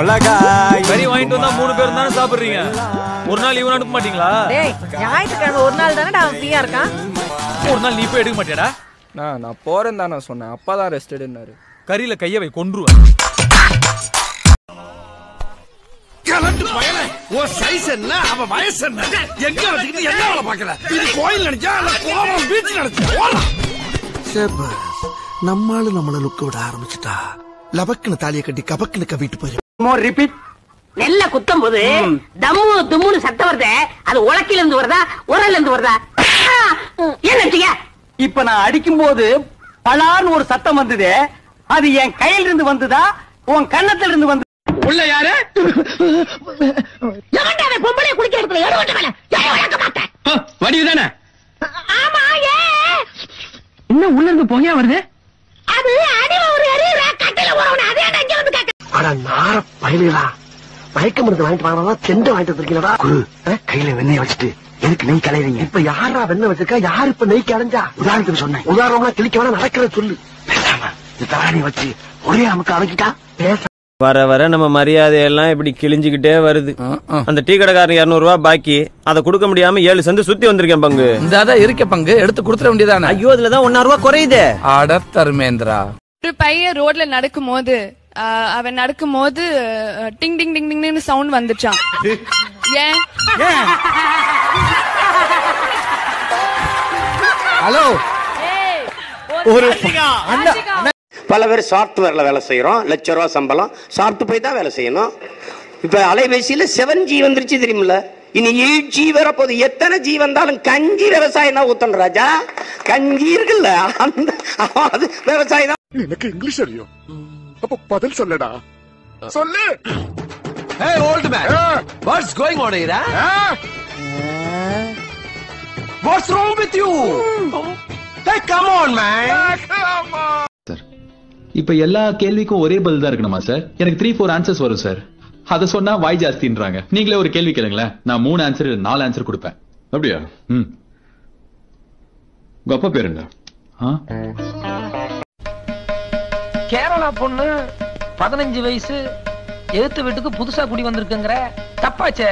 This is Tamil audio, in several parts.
மிளகாய். கறி வாங்கிட்டு வந்தா மூணு பேரும் தானே சாப்பிடுறீங்க? ஒரு நாள் இவன் அனுப்ப மாட்டீங்களா? டேய் ஞாயிற்றுக்கிழமை ஒரு நாள் தானே அவன் ஃப்ரீயா இருக்கான்? ஒரு நாள் நீ போய் எடுக்க மாட்டியாடா? நான் நான் போறேன் தான் நான் சொன்னேன். அப்பா தான் ரெஸ்ட் எடுனாரு கறியில கைய வை கொன்றுவேன் கலந்து பயல உன் சைஸ் என்ன? அவன் வயசு என்ன? எங்க வச்சுக்கிட்டு என்ன வேலை பாக்குற இது கோயில் நினைச்சா இல்ல கோவம் பீச் நினைச்சா? நம்மால நம்மள லுக்க விட ஆரம்பிச்சுட்டா. லபக்குன்னு தாலியை கட்டி கபக்குன்னு கவிட்டு போயிரு. மோர் ரிப்பீட் நெல்ல குத்தும் போது தம்மு தும்முன்னு சத்தம் வருதே அது உலக்கில இருந்து வருதா? உரல்ல இருந்து வருதா என்ன நினைச்சீங்க? இப்ப நான் அடிக்கும் போது பலான்னு ஒரு சத்தம் வந்தது அது என் கையில இருந்து வந்ததா உன் கன்னத்துல இருந்து வந்து உள்ள யாரு? பொம்பளை குளிக்கிற இடத்துல எடுவட்ட மேல? எவன் விளக்க மாட்டேன் வடிவு தானே? ஆமா ஏ. இன்னும் உள்ள இருந்து புகையா வருது? அது அடிவ ஒரு எரியற கட்டில போறவன அதே அட நார பயலுகளா? மயக்க மருந்து வாங்கிட்டு வாங்கினா செண்டை வாங்கிட்டு வந்திருக்கீங்களா கையில வெண்ணெய் வச்சுட்டு எதுக்கு நெய் கலையறீங்க? இப்ப யாரா வெண்ணெய் வச்சிருக்கா? யாரு இப்ப நெய் கலைஞ்சா உதாரணத்துக்கு சொன்னேன். உதாரணம்னா கிளிக்க வேணா நடக்கிறத சொல்லு. பேசாம இந்த தராணி வச்சு ஒரே அமுக்கு அமுக்கிட்டா பேச வர வர நம்ம மரியாதையெல்லாம் இப்படி கிழிஞ்சுக்கிட்டே வருது. அந்த டீ கடைக்காரன் இருநூறுவா பாக்கி. அதை கொடுக்க முடியாம ஏழு சந்து சுத்தி வந்திருக்கேன் பங்கு. இந்த இருக்க பங்கு எடுத்து கொடுத்துட வேண்டியதானே? ஐயோ அதுலதான் ஒன்னா ரூபா குறையுதே. அட தர்மேந்திரா ஒரு பையன் ரோட்ல நடக்கும் போது அவன் நடக்கும் போது டிங் டிங் டிங் டிங்னு சவுண்ட் வந்துச்சான் ஏன்? ஹலோ. ஒரு பல பேர் சாஃப்ட்வேர்ல வேலை செய்யறோம் லட்ச ரூபா சம்பளம். சாப்பிட்டு போய் தான் வேலை செய்யணும். இப்ப அலைபேசியில செவன் ஜி வந்துருச்சு தெரியுமில்ல? இனி எயிட் ஜி வரப்போகுது. எத்தனை ஜி வந்தாலும் கஞ்சி விவசாயம் தான் ஊத்தணும் ராஜா. கஞ்சி இருக்குல்ல அந்த அது விவசாயம் தான். எனக்கு இங்கிலீஷ் அறியும் அப்ப பதில் சொல்லடா. சொல்லு. Hey, old man. What's going on here? huh? What's wrong with you? Hey, come on, man. இப்ப எல்லா கேள்விக்கும் ஒரே பதில் தான் இருக்கணுமா சார் எனக்கு த்ரீ ஃபோர் ஆன்சர்ஸ் வரும் சார் அத சொன்னா வாய் ஜாஸ்தின்றாங்க. நீங்களே ஒரு கேள்வி கேளுங்களேன். நான் மூணு ஆன்சர் நாலு ஆன்சர் கொடுப்பேன். அப்படியா? ம். உங்க அப்பா பேர் என்ன? ஆ? கேரளா பொண்ணு பதினஞ்சு வயசு எழுத்து வீட்டுக்கு புதுசா குடி வந்திருக்குங்கிற. தப்பாச்சே.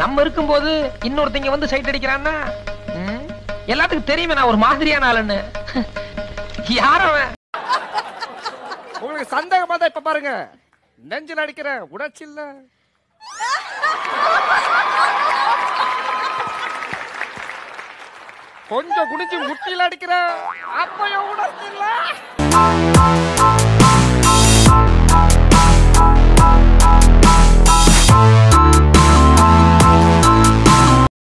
நம்ம இருக்கும்போது இன்னொருத்தங்க வந்து சைட் அடிக்கிறான்னா? எல்லாத்துக்கும் தெரியுமே நான் ஒரு மாதிரியான ஆளுன்னு. யார் அவன்? உங்களுக்கு சந்தேகமா தான் இப்ப பாருங்க. நெஞ்சில் அடிக்கிற உணர்ச்சி இல்ல. கொஞ்சம் குடிச்சு முட்டியில் அடிக்கிற அப்பயும் உணர்ச்சி